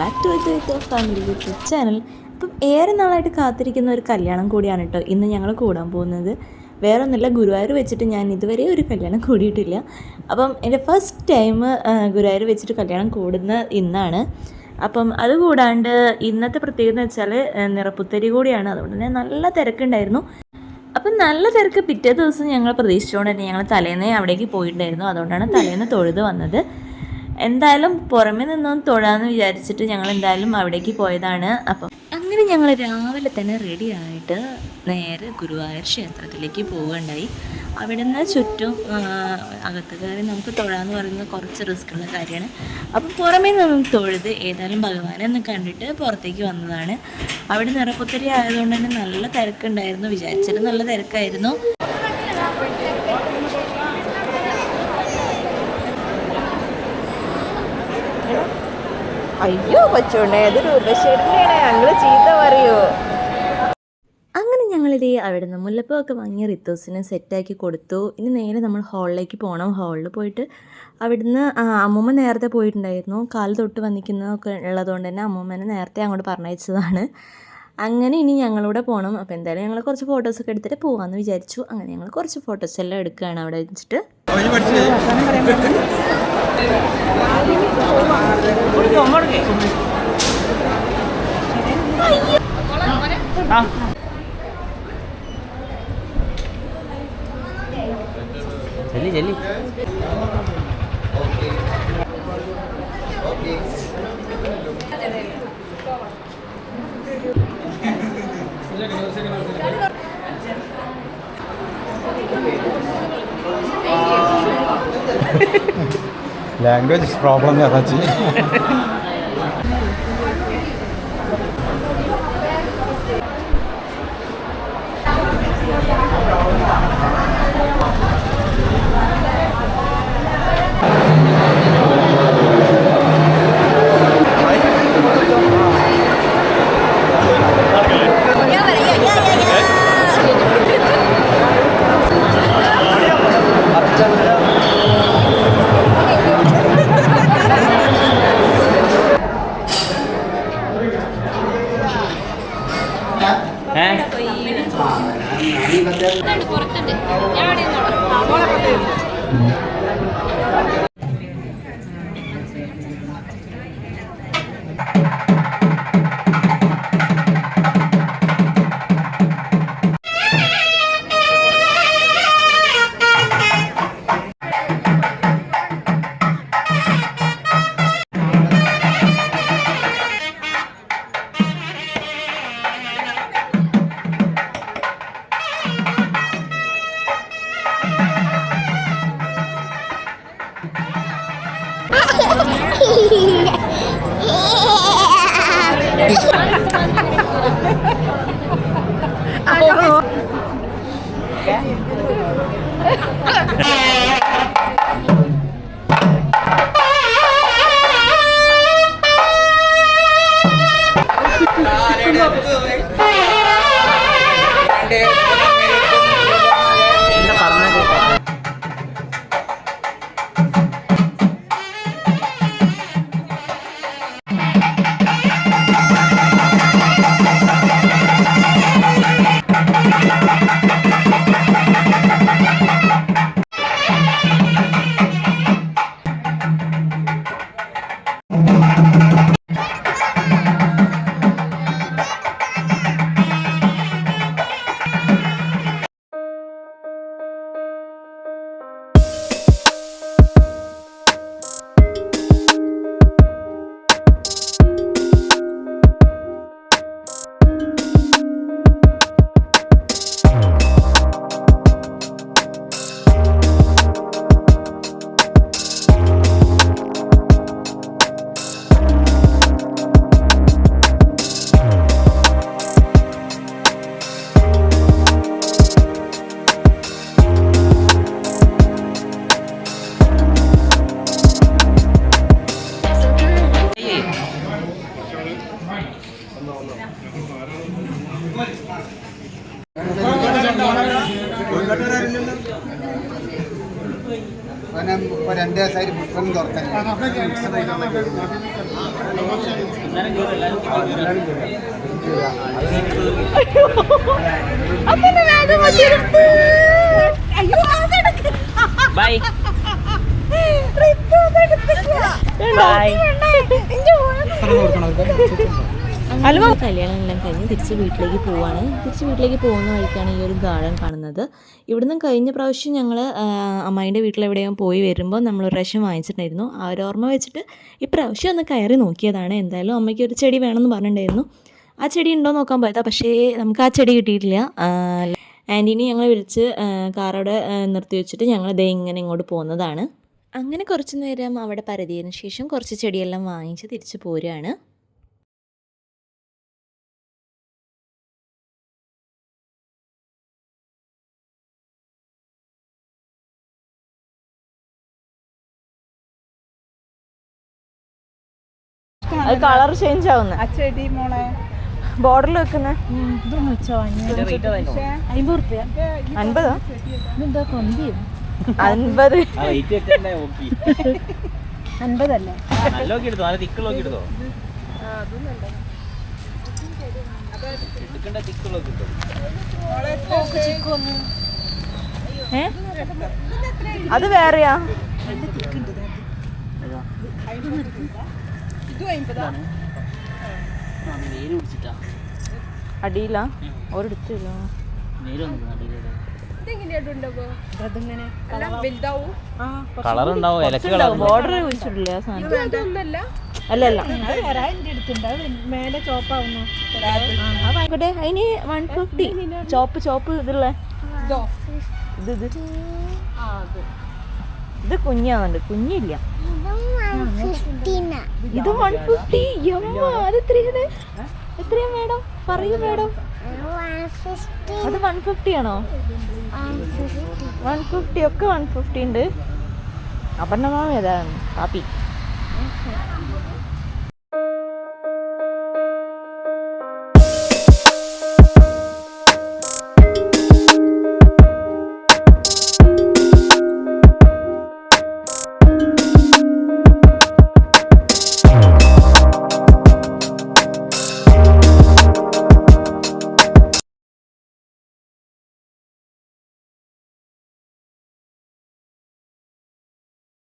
Back to ഇത് family YouTube channel അപ്പം ഏറെ നാളായിട്ട് കാത്തിരിക്കുന്ന ഒരു കല്യാണം കൂടിയാണ് കേട്ടോ ഇന്ന് ഞങ്ങൾ കൂടാൻ പോകുന്നത്. വേറെ ഒന്നുമില്ല ഗുരുവായൂർ വെച്ചിട്ട് ഞാൻ ഇതുവരെ ഒരു കല്യാണം കൂടിയിട്ടില്ല. അപ്പം എന്റെ ഫസ്റ്റ് ടൈം ഗുരുവായൂർ വെച്ചിട്ട് കല്യാണം കൂടുന്ന ഇന്നാണ്. അപ്പം അത് കൂടാണ്ട് ഇന്നത്തെ പ്രത്യേകത എന്ന് വെച്ചാൽ നിറപ്പുത്തരി കൂടിയാണ്. അതുകൊണ്ട് തന്നെ നല്ല തിരക്കുണ്ടായിരുന്നു. അപ്പം നല്ല തിരക്ക് പിറ്റേ ദിവസം ഞങ്ങൾ പ്രതീക്ഷിച്ചുകൊണ്ട് തന്നെ ഞങ്ങൾ തലേന്നേ അവിടേക്ക് പോയിട്ടുണ്ടായിരുന്നു. അതുകൊണ്ടാണ് തലേന്ന് തൊഴുത് വന്നത്. എന്തായാലും പുറമെ നിന്നൊന്ന് തൊഴാന്ന് വിചാരിച്ചിട്ട് ഞങ്ങൾ എന്തായാലും അവിടേക്ക് പോയതാണ്. അപ്പം അങ്ങനെ ഞങ്ങൾ രാവിലെ തന്നെ റെഡി ആയിട്ട് നേരെ ഗുരുവായൂർ ക്ഷേത്രത്തിലേക്ക് പോവുകയുണ്ടായി. അവിടെ നിന്ന് ചുറ്റും അകത്ത് കയറി നമുക്ക് തൊഴാന്ന് പറയുന്നത് കുറച്ച് റിസ്ക് ഉള്ള കാര്യമാണ്. അപ്പം പുറമേ നിന്ന് തൊഴുത് ഏതായാലും ഭഗവാനെ ഒന്ന് കണ്ടിട്ട് പുറത്തേക്ക് വന്നതാണ്. അവിടെ നിറപ്പുത്തരി ആയതുകൊണ്ട് തന്നെ നല്ല തിരക്കുണ്ടായിരുന്നു. വിചാരിച്ചിട്ട് നല്ല തിരക്കായിരുന്നു. അയ്യോ കൊച്ചുണ്ണേ അത് രൂപശ്ശേരിനെയാണ് ഞങ്ങൾ ചീത്ത പറയൂ. അങ്ങനെ ഞങ്ങളിത് അവിടെ നിന്ന് വാങ്ങിയ ഒക്കെ വാങ്ങി റിത്തോസിന് സെറ്റാക്കി കൊടുത്തു. ഇനി നേരെ നമ്മൾ ഹാളിലേക്ക് പോകണം ഹാളിൽ പോയിട്ട് അവിടുന്ന് അമ്മൂമ്മ നേരത്തെ പോയിട്ടുണ്ടായിരുന്നു. കാൽ തൊട്ട് വന്നിക്കുന്നതൊക്കെ ഉള്ളതുകൊണ്ട് തന്നെ അമ്മൂമ്മനെ നേരത്തെ അങ്ങോട്ട് പറഞ്ഞയച്ചതാണ്. അങ്ങനെ ഇനി ഞങ്ങളൂടെ പോകണം അപ്പോൾ എന്തായാലും ഞങ്ങൾ കുറച്ച് ഫോട്ടോസൊക്കെ എടുത്തിട്ട് പോകാമെന്ന് വിചാരിച്ചു. അങ്ങനെ ഞങ്ങൾ കുറച്ച് ഫോട്ടോസ് എല്ലാം എടുക്കുകയാണ് അവിടെ വെച്ചിട്ട്. ചെല്ലി ചെല്ലി. ലാംഗ്വേജ് പ്രോബ്ലം ചേച്ചി ഏ vậy ai có hưởng Hãy subscribe cho kênh Ghiền Mì Gõ Để không bỏ lỡ những video hấp dẫn ഇപ്പൊ രണ്ട് ദിവസമായിട്ട് പുഷ്പം തുറക്കൽ ബൈ ബൈ അലുവ കല്യാണം എല്ലാം കഴിഞ്ഞ് തിരിച്ച് വീട്ടിലേക്ക് പോവാണ്. തിരിച്ച് വീട്ടിലേക്ക് പോകുന്ന വഴിക്കാണ് ഈ ഒരു ഗാർഡൻ കാണുന്നത്. ഇവിടുന്ന് കഴിഞ്ഞ പ്രാവശ്യം ഞങ്ങൾ അമ്മായിന്റെ വീട്ടിലെവിടെയും പോയി വരുമ്പോൾ നമ്മൾ ഒരു പ്രാവശ്യം വാങ്ങിച്ചിട്ടുണ്ടായിരുന്നു. ആ ഒരു ഓർമ്മ വെച്ചിട്ട് ഇപ്രാവശ്യം ഒന്ന് കയറി നോക്കിയതാണ്. എന്തായാലും അമ്മയ്ക്ക് ഒരു ചെടി വേണമെന്ന് പറഞ്ഞിട്ടുണ്ടായിരുന്നു. ആ ചെടി ഉണ്ടോ നോക്കാൻ പോയതാ. പക്ഷേ നമുക്ക് ആ ചെടി കിട്ടിയിട്ടില്ല. ആന്റീനെ ഞങ്ങൾ വിളിച്ച് കാറവിടെ നിർത്തി വെച്ചിട്ട് ഞങ്ങൾ ദേ ഇങ്ങനെ ഇങ്ങോട്ട് പോകുന്നതാണ് അങ്ങനെ കുറച്ച് നേരം അവിടെ പരതിയതിന് ശേഷം കുറച്ച് ചെടിയെല്ലാം വാങ്ങിച്ച് തിരിച്ച് പോരുകയാണ്. അത് കളർ ചേഞ്ച് ആവുന്ന. ആ ചെടി മോളെ. ബോർഡറിൽ വെക്കുന്ന. അൻപതാ? അൻപത്. അൻപതല്ലേ? അത് വേറെയാ. അടിയിലാ? ഒരിടത്തില്ല കളർ ഉണ്ടാവും? ഇലക്ക് കളർ ബോർഡർ അല്ല അല്ല. മേലെ ചോപ്പാവുന്നു ആയിക്കോട്ടെ. അതിന് വൺ ഫിഫ്റ്റി ചോപ്പ് ചോപ്പ് ഇതുള്ള ഇത്? ഇത് ഇത്. കുഞ്ഞാവുന്നുണ്ട് കുഞ്ഞില്ല. ഇത് വൺ ഫിഫ്റ്റി അത് എത്രയാണ് എത്രയാ മേഡം? പറയൂ മേഡം. അത് വൺ ഫിഫ്റ്റി ആണോ? വൺ ഫിഫ്റ്റി ഒക്കെ വൺ ഫിഫ്റ്റി ഉണ്ട്. അപർണമാമ ഏതാണ്? കാപ്പി